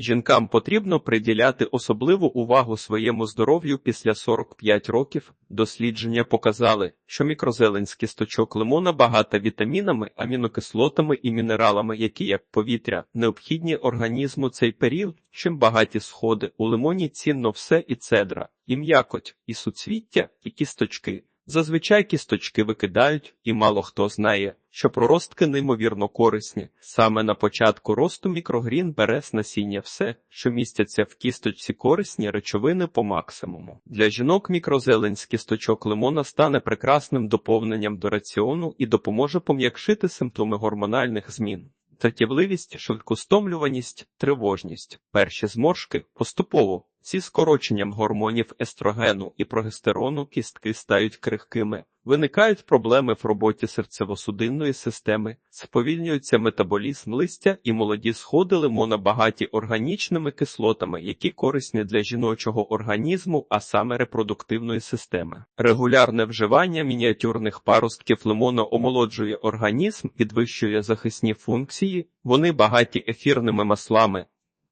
Жінкам потрібно приділяти особливу увагу своєму здоров'ю після 45 років. Дослідження показали, що мікрозелень з кісточок лимона багата вітамінами, амінокислотами і мінералами, які, як повітря, необхідні організму цей період. Чим багаті сходи у лимоні цінно все і цедра, і м'якоть, і суцвіття, і кісточки. Зазвичай кісточки викидають, і мало хто знає, що проростки неймовірно корисні. Саме на початку росту мікрогрін бере з насіння все, що містяться в кісточці корисні речовини по максимуму. Для жінок мікрозелень з кісточок лимона стане прекрасним доповненням до раціону і допоможе пом'якшити симптоми гормональних змін. Тратівливість, швидкостомлюваність, тривожність, перші зморшки поступово. Зі скороченням гормонів естрогену і прогестерону кістки стають крихкими, виникають проблеми в роботі серцево-судинної системи, сповільнюється метаболізм листя і молоді сходи лимона багаті органічними кислотами, які корисні для жіночого організму, а саме репродуктивної системи. Регулярне вживання мініатюрних паростків лимона омолоджує організм, підвищує захисні функції, вони багаті ефірними маслами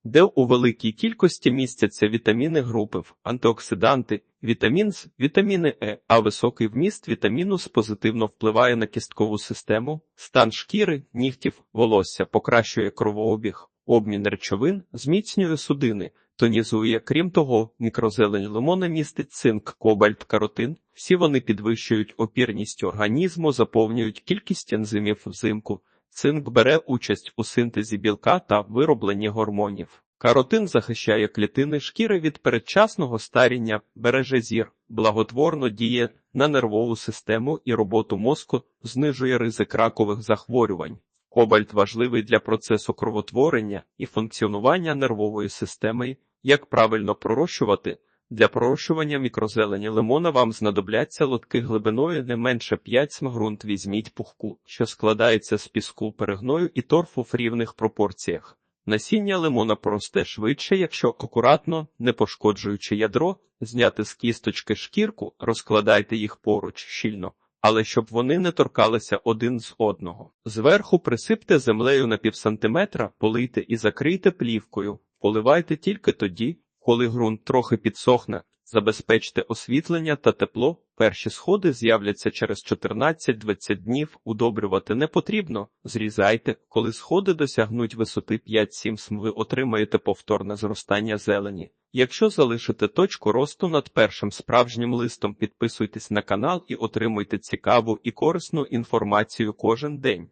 де у великій кількості містяться вітаміни групи, антиоксиданти, вітамін С, вітаміни Е, а високий вміст вітаміну С позитивно впливає на кісткову систему, стан шкіри, нігтів, волосся, покращує кровообіг, обмін речовин, зміцнює судини, тонізує. Крім того, мікрозелень лимона містить цинк, кобальт, каротин. Всі вони підвищують опірність організму, заповнюють кількість ензимів взимку. Цинк бере участь у синтезі білка та виробленні гормонів. Каротин захищає клітини шкіри від передчасного старіння, береже зір, благотворно діє на нервову систему і роботу мозку, знижує ризик ракових захворювань. Кобальт важливий для процесу кровотворення і функціонування нервової системи, як правильно пророщувати. Для пророщування мікрозелені лимона вам знадобляться лотки глибиною не менше 5 см ґрунт візьміть пухку, що складається з піску перегною і торфу в рівних пропорціях. Насіння лимона просте швидше, якщо акуратно, не пошкоджуючи ядро, зняти з кісточки шкірку, розкладайте їх поруч щільно, але щоб вони не торкалися один з одного. Зверху присипте землею на півсантиметра, полийте і закрийте плівкою, поливайте тільки тоді, коли ґрунт трохи підсохне, забезпечте освітлення та тепло. Перші сходи з'являться через 14-20 днів. Удобрювати не потрібно. Зрізайте, коли сходи досягнуть висоти 5-7 см, ви отримаєте повторне зростання зелені. Якщо залишите точку росту над першим справжнім листом, підписуйтесь на канал і отримуйте цікаву і корисну інформацію кожен день.